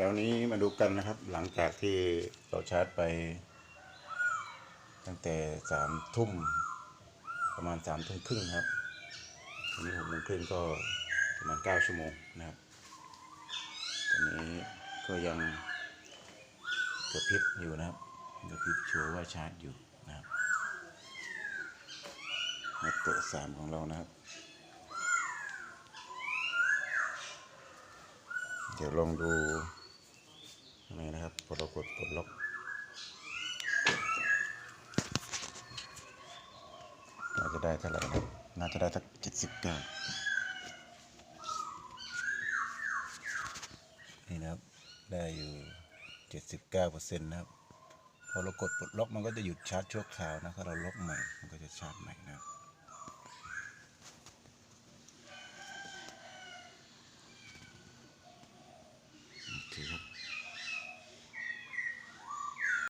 ช้านี้มาดูกันนะครับ หลังจากที่เราชาร์จไป ตั้งแต่สามทุ่มประมาณสามทุ่มครึ่งครับทีนี้หกโมงครึ่งก็ประมาณเก้าชั่วโมงนะครับตอนนี้ก็ยังกระพริบอยู่นะครับกระพริบโชว์ว่าชาร์จอยู่นะครับมาตัวสามของเรานะครับเดี๋ยวลองดู นี่นะครับพอเรากดปลดล็อกน่าจะได้เท่าไหร่นะครับน่าจะได้สักเจ็ดสิบเก้านี่นะครับ ได้อยู่เจ็ดสิบเก้าเปอร์เซ็นต์นะครับ พอเรากดปลดล็อกมันก็จะหยุดชาร์จชั่วคราวนะถ้าเราล็อกใหม่ มันก็จะชาร์จใหม่นะครับ